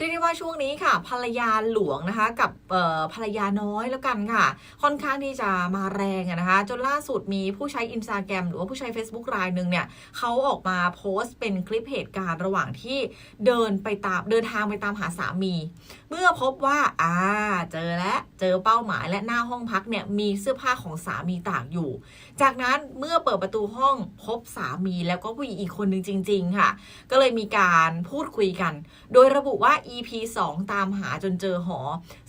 เรียกได้ว่าช่วงนี้ค่ะ ภรรยาหลวงนะคะ กับภรรยาน้อยแล้วกันค่ะ ค่อนข้างที่จะมาแรงนะคะ จนล่าสุดมีผู้ใช้อินสตาแกรมหรือว่าผู้ใช้ Facebook รายหนึ่งเนี่ยเขาออกมาโพสต์เป็นคลิปเหตุการณ์ระหว่างที่เดินไปตามเดินทางไปตามหาสามี เมื่อพบว่าอ่าเจอ เจอเป้าหมายและหน้าห้องพักเนี่ยมีเสื้อผ้าของสามีตากอยู่ จากนั้นเมื่อเปิดประตูห้องพบสามีแล้วก็ผู้หญิงอีกคนหนึ่งจริง ๆ ค่ะ ก็เลยมีการพูดคุยกัน โดยระบุว่า EP 2 ตามหาจนเจอหอ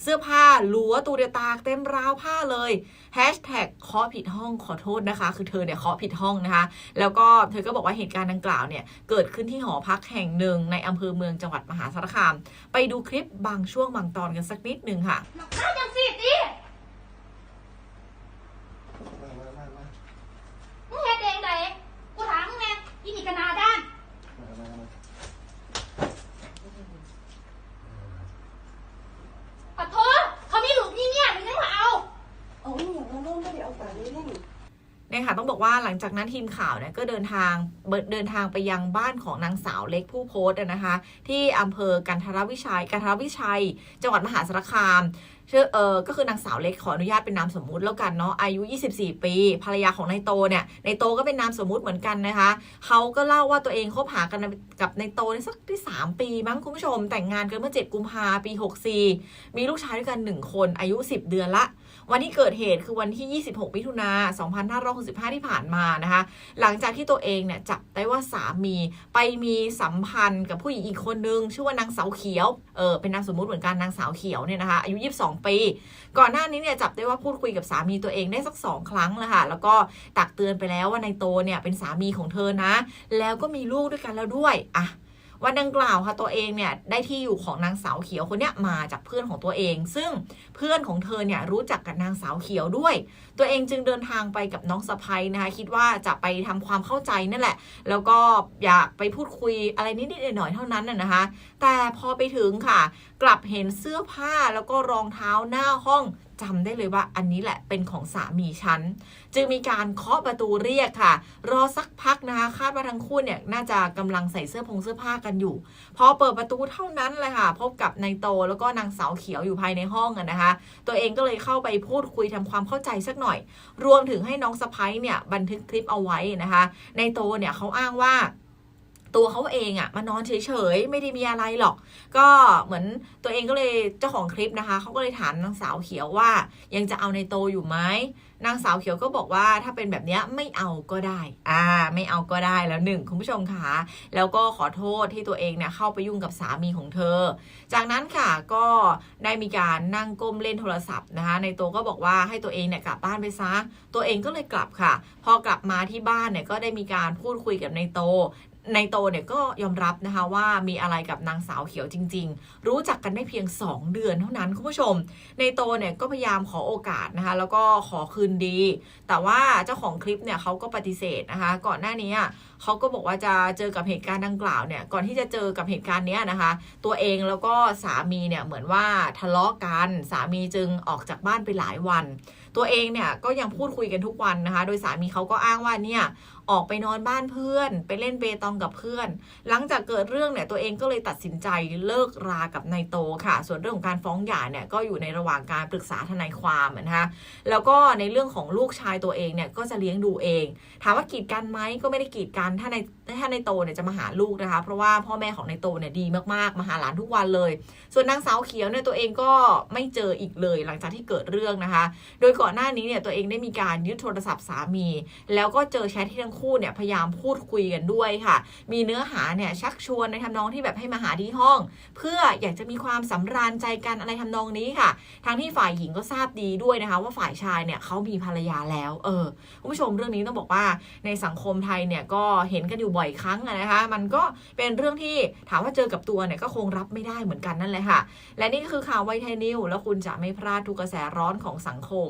เสื้อผ้าลัวตูเดตากเต็มราวผ้าเลยแฮชแท็กเคาะผิดห้องขอโทษนะคะ คือเธอเนี่ยเคาะผิดห้องนะคะ แล้วก็เธอก็บอกว่าเหตุการณ์ดังกล่าวเนี่ยเกิดขึ้นที่หอพักแห่งหนึ่งในอำเภอเมืองจังหวัดมหาสารคาม ไปดูคลิปบางช่วงบางตอนกันสักนิดหนึ่งค่ะ ข้าจังสิดิ มามามามา มึงเฮ็ดเองไดกูถามมึงแน่อีนี่ก็หนาด้าน มามามา ขอโทษเขามีลูกนี่เนี่ยมึงยังมาเอา เอาอหย่างนั้นไม่ได้ เนี่ยค่ะต้องบอกว่าหลังจากนั้นทีมข่าวเนี่ยก็เดินทางเดินทางไปยังบ้านของนางสาวเล็กผู้โพสต์นะคะ ที่อำเภอกันทรวิชัยกันทรวิชัย จังหวัดมหาสารคาม ชื่อเออก็คือนางสาวเล็กขออนุญาตเป็นนามสมมุติแล้วกันเนาะอายุ 24 ปี ภรรยาของนายโตเนี่ยนายโตก็เป็นนามสมมุติเหมือนกันนะคะเขาก็เล่าว่าตัวเองคบหากันกับนายโตในสักที่3ปีมั้งคุณผู้ชม แต่งงานกันเมื่อ 7 กุมภาปี 64 มีลูกชายด้วยกัน 1 คนอายุ 10 เดือนละ วันที่เกิดเหตุคือวันที่ 26 มิถุนา2565 ที่ผ่านมานะคะ หลังจากที่ตัวเองเนี่ยจับได้ว่าสามีไปมีสัมพันธ์กับผู้หญิงอีกคนนึงชื่อว่านางสาวเขียวเออเป็นนามสมมุติเหมือนกันนางสาวเขียวเนี่ยนะคะอายุ 22ปี ก่อนหน้านี้เนี่ยจับได้ว่าพูดคุยกับสามีตัวเองได้สักสองครั้งแล้วค่ะ แล้วก็ตักเตือนไปแล้วว่านายโตเนี่ยเป็นสามีของเธอนะ แล้วก็มีลูกด้วยกันแล้วด้วยอะ วันดังกล่าวค่ะตัวเองเนี่ยได้ที่อยู่ของนางสาวเขียวคนเนี้ยมาจากเพื่อนของตัวเอง ซึ่งเพื่อนของเธอเนี่ยรู้จักกับนางสาวเขียวด้วย ตัวเองจึงเดินทางไปกับน้องสะพ้ยนะคะคิดว่าจะไปทำความเข้าใจนั่นแหละ แล้วก็อยากไปพูดคุยอะไรนิดๆหน่อยๆเท่านั้นน่ะนะคะ แต่พอไปถึงค่ะ กลับเห็นเสื้อผ้าแล้วก็รองเท้าหน้าห้อง จำได้เลยว่าอันนี้แหละเป็นของสามีฉัน จึงมีการเคาะประตูเรียกค่ะ รอสักพักนะคะคาดว่าทั้งคู่เนี่ยน่าจะกำลังใส่เสื้อผงเสื้อผ้ากันอยู่ พอเปิดประตูเท่านั้นเลยค่ะ พบกับนายโตแล้วก็นางสาวเขียวอยู่ภายในห้องนะคะ ตัวเองก็เลยเข้าไปพูดคุยทำความเข้าใจสักหน่อย รวมถึงให้น้องสะพ้ยเนี่ยบันทึกคลิปเอาไว้นะคะนายโตเนี่ยเขาอ้างว่า ตัวเขาเองอะมานอนเฉยๆ ไม่ได้มีอะไรหรอก ก็เหมือนตัวเองก็เลยเจ้าของคลิปนะคะเขาก็เลยถามนางสาวเขียวว่า ยังจะเอาในโตอยู่ไหมนางสาวเขียวก็บอกว่าถ้าเป็นแบบนี้ไม่เอาก็ได้ อ่า ไม่เอาก็ได้แล้วหนึ่งคุณผู้ชมค่ะแล้วก็ขอโทษที่ตัวเองเนี่ยเข้าไปยุ่งกับสามีของเธอ จากนั้นค่ะก็ได้มีการนั่งก้มเล่นโทรศัพท์นะคะ ในโตก็บอกว่าให้ตัวเองเนี่ยกลับบ้านไปซะ ตัวเองก็เลยกลับค่ะ พอกลับมาที่บ้านเนี่ยก็ได้มีการพูดคุยกับในโต ในโตเนี่ยก็ยอมรับนะคะว่ามีอะไรกับนางสาวเขียวจริง ๆ รู้จักกันได้เพียง 2 เดือนเท่านั้นคุณผู้ชม ในโตเนี่ยก็พยายามขอโอกาสนะคะแล้วก็ขอคืนดี แต่ว่าเจ้าของคลิปเนี่ยเขาก็ปฏิเสธนะคะ ก่อนหน้านี้เขาก็บอกว่าจะเจอกับเหตุการณ์ดังกล่าวเนี่ยก่อนที่จะเจอกับเหตุการณ์เนี้ยนะคะ ตัวเองแล้วก็สามีเนี่ยเหมือนว่าทะเลาะกันสามีจึงออกจากบ้านไปหลายวัน ตัวเองเนี่ยก็ยังพูดคุยกันทุกวันนะคะ โดยสามีเขาก็อ้างว่าเนี่ยออกไปนอนบ้านเพื่อน ไปเล่นเปตองกับเพื่อน หลังจากเกิดเรื่องเนี่ยตัวเองก็เลยตัดสินใจเลิกรากับนายโตค่ะ ส่วนเรื่องของการฟ้องหย่าเนี่ยก็อยู่ในระหว่างการปรึกษาทนายความนะคะแล้วก็ในเรื่องของลูกชายตัวเองเนี่ยก็จะเลี้ยงดูเอง ถามว่ากีดกันไหมก็ไม่ได้กีดกันถ้าในถ้าในโตเนี่ยจะมาหาลูกนะคะ เพราะว่าพ่อแม่ของในโตเนี่ยดีมากๆมาหาหลานทุกวันเลย ส่วนนางสาวเขียวเนี่ยตัวเองก็ไม่เจออีกเลย หลังจากที่เกิดเรื่องนะคะ โดยก่อนหน้านี้เนี่ยตัวเองได้มีการยึดโทรศัพท์สามี แล้วก็เจอแชทที่ทั้งคู่เนี่ยพยายามพูดคุยกันด้วยค่ะ มีเนื้อหาเนี่ยชักชวนในทำนองที่แบบให้มาหาที่ห้อง เพื่ออยากจะมีความสำราญใจกันอะไรทำนองนี้ค่ะ ทั้งที่ฝ่ายหญิงก็ทราบดีด้วยนะคะ ว่าฝ่ายชายเนี่ยเขามีภรรยาแล้วเออคุณผู้ชมเรื่องนี้ต้องบอกว่าในสังคมไทยเนี่ยก็เห็นกันอยู่บ่อยครั้งนะคะ มันก็เป็นเรื่องที่ถามว่าเจอกับตัวเนี่ยก็คงรับไม่ได้เหมือนกันนั่นแหละค่ะ และนี่ก็คือข่าวไวไทยนิวแล้วคุณจะไม่พลาดทุกกระแสร้อนของสังคม